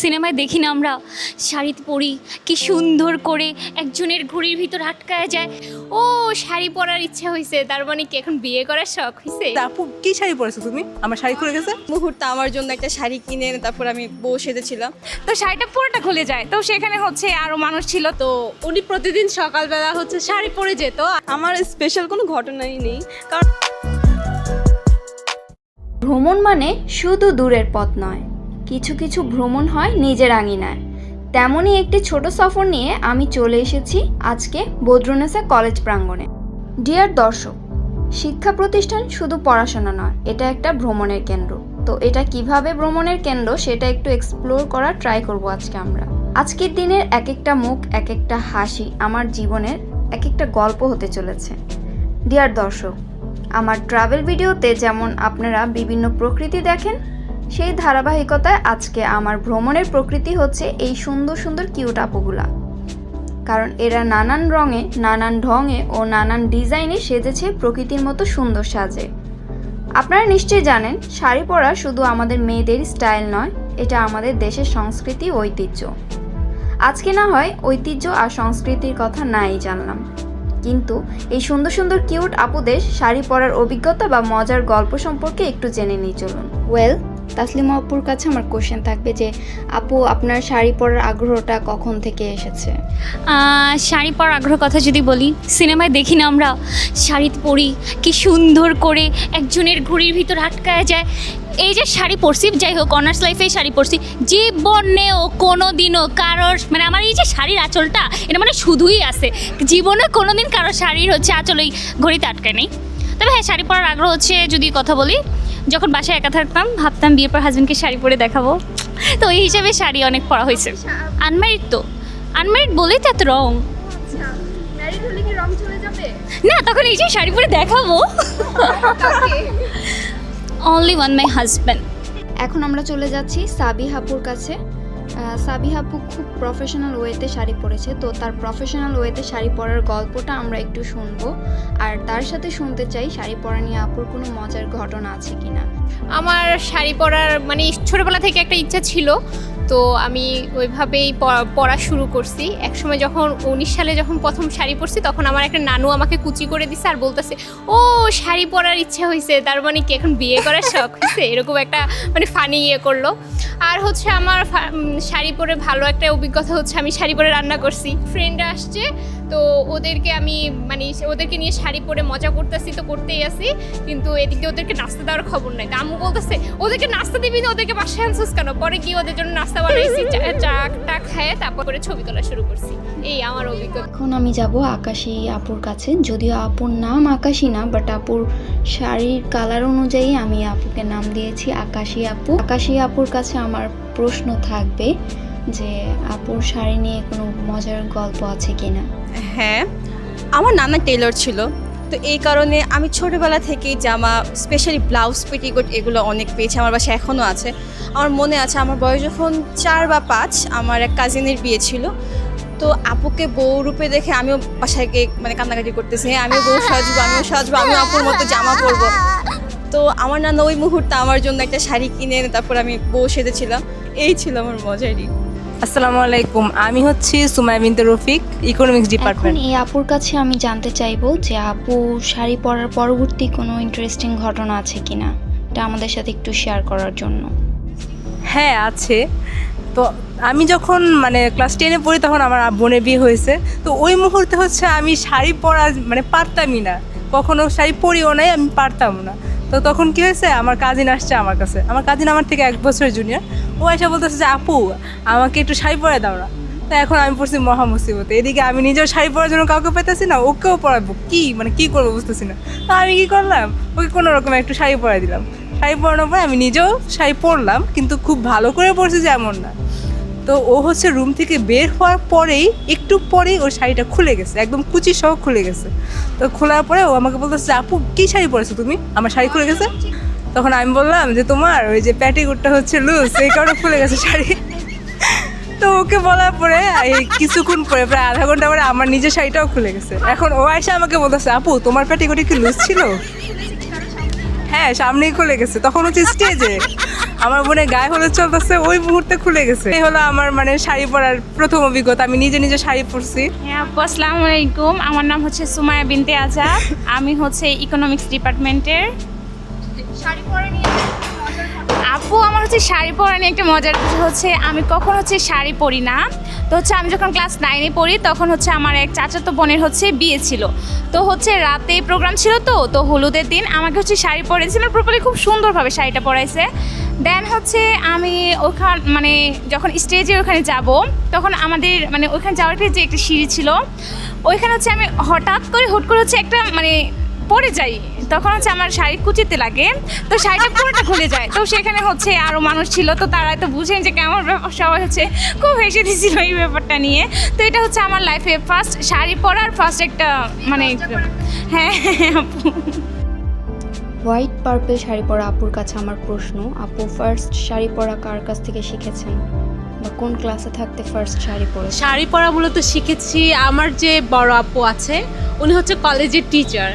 সিনেমায় দেখি না আমরা শাড়ি পরি কি সুন্দর করে একজনের ঘড়ির ভিতর আটকায় যায়। ও শাড়ি পরার ইচ্ছা হয়েছে তার মানে কি এখন বিয়ে করার শখ হয়েছে তা আপু কি শাড়ি পরেছো তুমি? আমার শাড়ি খুলে গেছে। মুহূর্তে আমার জন্য একটা শাড়ি কিনে এনে তারপর আমি বউ সেজেছিলাম। তো শাড়িটা পুরোটা খুলে যায় তো সেখানে হচ্ছে আরও মানুষ ছিল তো উনি প্রতিদিন সকালবেলা হচ্ছে শাড়ি পরে যেত। আমার স্পেশাল কোনো ঘটনাই নেই কারণ ভ্রমণ মানে শুধু দূরের পথ নয় কিছু কিছু ভ্রমণ হয় নিজের আঙিনায়। তেমনই একটি ছোট সফর নিয়ে আমি চলে এসেছি আজকে বদ্রনেসা কলেজ প্রাঙ্গণে। ডিয়ার দর্শক, শিক্ষা প্রতিষ্ঠান শুধু পড়াশোনা নয়, এটা একটা ভ্রমণের কেন্দ্র। তো এটা কীভাবে ভ্রমণের কেন্দ্র সেটা একটু এক্সপ্লোর করার ট্রাই করব আজকে আমরা। আজকের দিনের এক একটা মুখ এক একটা হাসি আমার জীবনের এক একটা গল্প হতে চলেছে। ডিয়ার দর্শক, আমার ট্রাভেল ভিডিওতে যেমন আপনারা বিভিন্ন প্রকৃতি দেখেন সেই ধারাবাহিকতায় আজকে আমার ভ্রমণের প্রকৃতি হচ্ছে এই সুন্দর সুন্দর কিউট আপুগুলা। কারণ এরা নানান রঙে, নানান ঢঙে ও নানান ডিজাইনে সেজেছে, প্রকৃতির মতো সুন্দর সাজে। আপনারা নিশ্চয়ই জানেন, শাড়ি পরা শুধু আমাদের মেয়েদের স্টাইল নয়, এটা আমাদের দেশের সংস্কৃতি ঐতিহ্য। আজকে না হয় ঐতিহ্য আর সংস্কৃতির কথা নাই জানলাম। কিন্তু এই সুন্দর সুন্দর কিউট আপুদের শাড়ি পরার অভিজ্ঞতা বা মজার গল্প সম্পর্কে একটু জেনে নিই চলুন। ওয়েল তাসলিমা আপুর কাছে আমার কোশ্চেন থাকবে যে, আপু, আপনার শাড়ি পরার আগ্রহটা কখন থেকে এসেছে? শাড়ি পরার আগ্রহ কথা যদি বলি, সিনেমায় দেখি না আমরা, শাড়ি পরি, কি সুন্দর করে একজনের ঘড়ির ভিতর আটকায় যায়। এই যে শাড়ি পরছি, যাই হোক অনার্স লাইফে শাড়ি পরছি, জীবনেও কোনো দিনও কারোর মানে আমার এই যে শাড়ির আঁচলটা, এটা মানে শুধুই আছে। জীবনে কোনো দিন কারোর শাড়ির হচ্ছে আঁচল ওই ঘড়িতে আটকায় নেই। তবে হ্যাঁ শাড়ি পরার আগ্রহ হচ্ছে যদি কথা বলি যখন বাসায় একা থাকতাম ভাবতাম বিয়ের পর হাজব্যান্ডকে শাড়ি পরে দেখাবো। তো এই হিসাবে শাড়ি অনেক পরা হয়েছে। আনম্যারিড তো। আনম্যারিড বলেই তো এত রং। না তখন এই যে শাড়ি পরে দেখাবো। অনলি ওয়ান মাই হাজব্যান্ড এখন আমরা চলে যাচ্ছি সাবি হাপুর কাছে। আপু খুব প্রফেশনাল ওয়েতে শাড়ি পরেছে। তো তার প্রফেশনাল ওয়েতে শাড়ি পরার গল্পটা আমরা একটু শুনব। আর তার সাথে শুনতে চাই, শাড়ি পরা নিয়ে আপুর কোনো মজার ঘটনা আছে কিনা? আমার শাড়ি পরার মানে ছোটোবেলা থেকে একটা ইচ্ছা ছিল। তো আমি ওইভাবেই প- পরা শুরু করছি। একসময় যখন উনিশ সালে যখন প্রথম শাড়ি পরছি, তখন আমার একটা নানু আমাকে কুচি করে দিছে আর বলতেছে, ও, শাড়ি পরার ইচ্ছা হয়েছে তার মানে কি এখন বিয়ে করার শখ হয়েছে এরকম একটা মানে ফানি ইয়ে করল। আর হচ্ছে আমার শাড়ি পরে ভালো একটা অভিজ্ঞতা হচ্ছে, আমি শাড়ি পরে রান্না করছি। ফ্রেন্ডরা আসছে, তো ওদেরকে আমি মানে ওদেরকে নিয়ে শাড়ি পরে মজা করতেছি তো করতেই আছি, কিন্তু এদিকে ওদেরকে নাস্তা দেওয়ার খবর নাই। তা আম্মু বলতেছে, ওদেরকে নাস্তা দিবি না, ওদেরকে বাসায় আনছিস কেন? পরে গিয়ে ওদের জন্য নাস্তা বানাইছি চা- চাটা খায় তারপর ছবি তোলা শুরু করছি। এই আমার অভিজ্ঞতা। এখন আমি যাব আকাশী আপুর কাছে। যদিও আপুর নাম আকাশী না বাট আপুর শাড়ির কালার অনুযায়ী আমি আপুকে নাম দিয়েছি আকাশী আপু। আকাশী আপুর কাছে আমার প্রশ্ন থাকবে যে আপুর শাড়ি নিয়ে কোনো মজার গল্প আছে কিনা? হ্যাঁ আমার নানা টেলর ছিল। তো এই কারণে আমি ছোটোবেলা থেকেই জামা স্পেশালি ব্লাউজ পেটিকোট এগুলো অনেক পেয়েছি। আমার বাসায় এখনও আছে। আমার মনে আছে, আমার বয়স যখন চার বা পাঁচ, আমার এক কাজিনের বিয়ে ছিল। তো আপুকে বউ রূপে দেখে আমিও বাসায় গিয়ে মানে কান্নাকাটি করতেছি। হ্যাঁ আমিও বউ সাজবো, আমিও সাজবো, আমিও আপুর মতো জামা পরবো। তো আমার নানা ওই মুহূর্তে আমার জন্য একটা শাড়ি কিনে এনে তারপর আমি বউ সেজেছিলাম। এই ছিল আমার মজারই আসসালামু আলাইকুম আমি হচ্ছি সুমায় বিনতে রফিক ইকোনমিক্স ডিপার্টমেন্ট এই আপুর কাছে আমি জানতে চাইব যে আপু শাড়ি পরার পরবর্তী কোনো ইন্টারেস্টিং ঘটনা আছে কিনা? এটা আমাদের সাথে একটু শেয়ার করার জন্য। হ্যাঁ আছে। তো আমি যখন মানে ক্লাস টেনে পড়ি তখন আমার বোনের বিয়ে হয়েছে। তো ওই মুহূর্তে হচ্ছে আমি শাড়ি পরা মানে পারতামই না। কখনো শাড়ি পরিও নাই আমি পারতাম না। তো তখন কি হয়েছে? আমার কাজিন আসছে আমার কাছে। আমার কাজিন আমার থেকে এক বছরের জুনিয়র ও এসে বলতেছে যে, আপু, আমাকে একটু শাড়ি পরে দাও না। তো এখন আমি পড়ছি মহা মুসিবতে। এদিকে আমি নিজেও শাড়ি পরার জন্য কাউকে পেতেছি না, ওকেও পরাবো। কী? মানে কী করব বুঝতেছি না। তো আমি কী করলাম? ওকে কোনো রকম একটু শাড়ি পরাই দিলাম। শাড়ি পরানোর পরে আমি নিজেও শাড়ি পরলাম, কিন্তু খুব ভালো করে পরছি যে এমন না। তো ও হচ্ছে রুম থেকে বের হওয়ার পরেই একটু পরেই ওর শাড়িটা খুলে গেছে, একদম কুচি সহ খুলে গেছে। তো খোলার পরে ও আমাকে বলতেছে, আপু, কী শাড়ি পরেছো তুমি? আমার শাড়ি খুলে গেছে? তখন আমি বললাম যে, তোমার ওই যে প্যাটিকুটটা হচ্ছে লুজ সেই কারণে খুলে গেছে শাড়ি। তো ওকে বলার পরে এই কিছুক্ষণ পরে, প্রায় আধা ঘণ্টা পরে আমার নিজের শাড়িটাও খুলে গেছে। এখন ও এসে আমাকে বলতেছে, আপু, তোমার প্যাটিকুটি কি লুজ ছিল? হ্যাঁ সামনেই খুলে গেছে। তখন হচ্ছে স্টেজে আমার মনে গায়ে হলুদ চলতেছে ওই মুহূর্তে খুলে গেছে। এই হলো আমার মানে শাড়ি পরার প্রথম অভিজ্ঞতা। আমি নিজে নিজে শাড়ি পরছি। হ্যাঁ আপু আসসালামু আলাইকুম। আমার নাম হচ্ছে সুমায়া বিনতে আজাদ। আমি হচ্ছে ইকোনমিক্স ডিপার্টমেন্টের। আপু আমার হচ্ছে শাড়ি পরা নিয়ে একটা মজার বিষয় হচ্ছে আমি কখন হচ্ছে শাড়ি পরি না। তো হচ্ছে আমি যখন ক্লাস নাইনে পড়ি, তখন হচ্ছে আমার এক চাচাতো বোনের হচ্ছে বিয়ে ছিল। তো হচ্ছে রাতে প্রোগ্রাম ছিল তো তো হলুদের দিন আমাকে হচ্ছে শাড়ি পরেছিল প্রপারলি খুব সুন্দরভাবে শাড়িটা পরাইছে। দেন হচ্ছে আমি ওখান মানে যখন স্টেজে ওখানে যাব, তখন আমাদের মানে ওইখানে যাওয়ার যে একটা সিঁড়ি ছিল, ওইখানে হচ্ছে আমি হঠাৎ করে হুট করে হচ্ছে একটা মানে পড়ে যাই তখন হচ্ছে আমার শাড়ি কুচিতে লাগে। তো শাড়িটা পুরোটা খুলে যায়। তো সেখানে হচ্ছে আরও মানুষ ছিল তো তারা তো বুঝেন যে কেমন ব্যাপার। সবাই হচ্ছে খুব হেসে দিয়েছিল এই ব্যাপারটা নিয়ে। তো এটা হচ্ছে আমার লাইফে ফার্স্ট শাড়ি পরার ফার্স্ট একটা মানে হ্যাঁ হ্যাঁ আপু। হোয়াইট পার্পল শাড়ি পরা আপুর কাছে আমার প্রশ্ন আপু ফার্স্ট শাড়ি পরা কার কাছ থেকে শিখেছেন? বা কোন ক্লাসে থাকতে ফার্স্ট শাড়ি পরে শাড়ি পরা মূলত শিখেছি আমার যে বড় আপু আছে উনি হচ্ছে কলেজের টিচার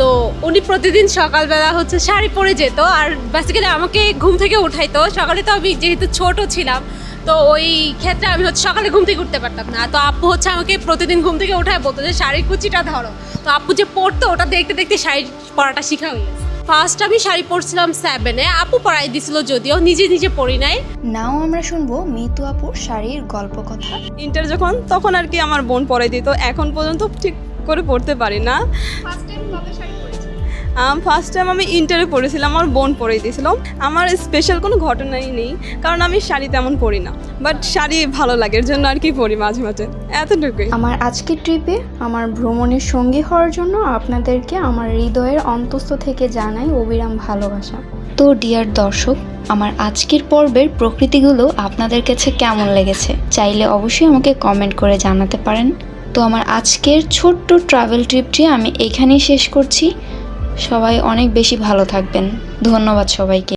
তো উনি প্রতিদিন সকালবেলা হচ্ছে শাড়ি পরে যেত আর বেসিক্যালি আমাকে ঘুম থেকে উঠাইতো। সকালে তো আমি যেহেতু ছোট ছিলাম তো ওই ক্ষেত্রে আমি হচ্ছে সকালে ঘুম থেকে উঠতে পারতাম না। তো আপু হচ্ছে আমাকে প্রতিদিন ঘুম থেকে উঠায় বলতো যে শাড়ির কুচিটা ধরো। তো আপু যে পরতো ওটা দেখতে দেখতে শাড়ি পরাটা শেখা হয়ে গেছে। ফার্স্ট আমি শাড়ি পরছিলাম সেভেনে আপু পরাই দিছিল যদিও নিজে নিজে পরি নাই। নাও আমরা শুনব মিতু আপুর শাড়ির গল্প কথা। ইন্টার যখন তখন আর কি আমার বোন পরাই দিত। এখন পর্যন্ত ঠিক করে পড়তে পারি না। ফার্স্ট টাইম আমি ইন্টারে পড়েছিলাম আমার বোন পরে দিয়েছিল। আমার স্পেশাল কোনো ঘটনাই নেই কারণ আমি শাড়ি তেমন পরি না। বাট শাড়ি ভালো লাগে এর জন্য আর কি পরি মাঝে মাঝে। এতটুকুই। আমার আজকের ট্রিপে আমার ভ্রমণের সঙ্গী হওয়ার জন্য আপনাদেরকে আমার হৃদয়ের অন্তস্থ থেকে জানাই অবিরাম ভালোবাসা। তো ডিয়ার দর্শক আমার আজকের পর্বের প্রকৃতিগুলো আপনাদের কাছে কেমন লেগেছে চাইলে অবশ্যই আমাকে কমেন্ট করে জানাতে পারেন। তো আমার আজকের ছোট্ট ট্রাভেল ট্রিপটি আমি এখানেই শেষ করছি। সবাই অনেক বেশি ভালো থাকবেন। ধন্যবাদ সবাইকে।